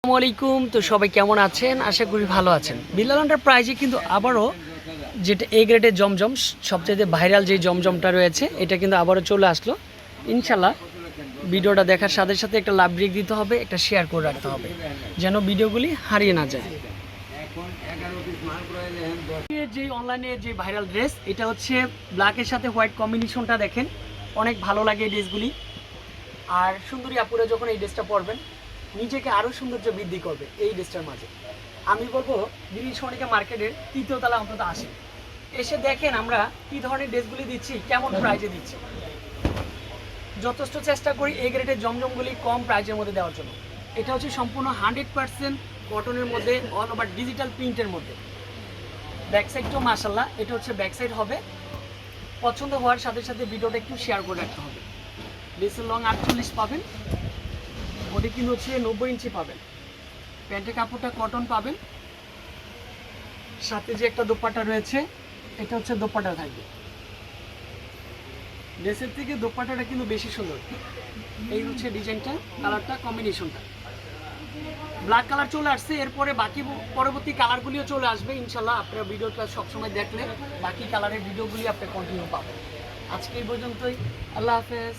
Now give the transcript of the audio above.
আসসালামু আলাইকুম। তো সবাই কেমন আছেন? আশা করি ভালো আছেন। বিল্লাল প্রাইজে কিন্তু আবারও যেটা এ গ্রেডের জমজম সবচেয়ে ভাইরাল যে জমজমটা রয়েছে, এটা কিন্তু আবারও চলে আসলো। ইনশাল্লাহ ভিডিওটা দেখার সাথে সাথে একটা লাভ ব্রেক দিতে হবে, একটা শেয়ার করে রাখতে হবে, যেন ভিডিওগুলি হারিয়ে না যায়। যে অনলাইনে যে ভাইরাল ড্রেস এটা হচ্ছে ব্ল্যাকের সাথে হোয়াইট কম্বিনেশনটা দেখেন। অনেক ভালো লাগে এই ড্রেসগুলি আর সুন্দরী আপুরা যখন এই ড্রেসটা পরবেন নিজেকে আরও সৌন্দর্য বৃদ্ধি করবে এই ড্রেসটার মাঝে। আমি বলব দিল্লি সনিকা মার্কেটের তৃতীয় তলা অন্তত আসে এসে দেখেন আমরা কি ধরনের ড্রেসগুলি দিচ্ছি, কেমন প্রাইজে দিচ্ছি। যথেষ্ট চেষ্টা করি এই গ্রেডের জমজমগুলি কম প্রাইজের মধ্যে দেওয়ার জন্য। এটা হচ্ছে সম্পূর্ণ হান্ড্রেড পার্সেন্ট কটনের মধ্যে অল ওভার ডিজিটাল প্রিন্টের মধ্যে। ব্যাক সাইডটাও মাসাল্লাহ এটা হচ্ছে ব্যাক সাইড হবে। পছন্দ হওয়ার সাথে সাথে ভিডিওটা একটু শেয়ার করে রাখতে হবে। ড্রেসের লং আটচল্লিশ পাবেন। বডি কিন্তু হচ্ছে নব্বই ইঞ্চি পাবেন। প্যান্টের কাপড়টা কটন পাবেন। সাথে যে একটা দোপাট্টা রয়েছে, এটা হচ্ছে দোপাট্টা থাকবে। ড্রেসের থেকে দোপাটাটা কিন্তু বেশি সুন্দর। এই হচ্ছে ডিজাইনটা, কালারটা কম্বিনেশনটা ব্ল্যাক কালার চলে আসছে, এরপরে বাকি পরবর্তী কালারগুলিও চলে আসবে। ইনশাল্লাহ আপনার ভিডিওটা সবসময় দেখলে বাকি কালারের ভিডিওগুলি আপনি কন্টিনিউ পাবেন। আজকে এই পর্যন্তই। আল্লাহ হাফেজ।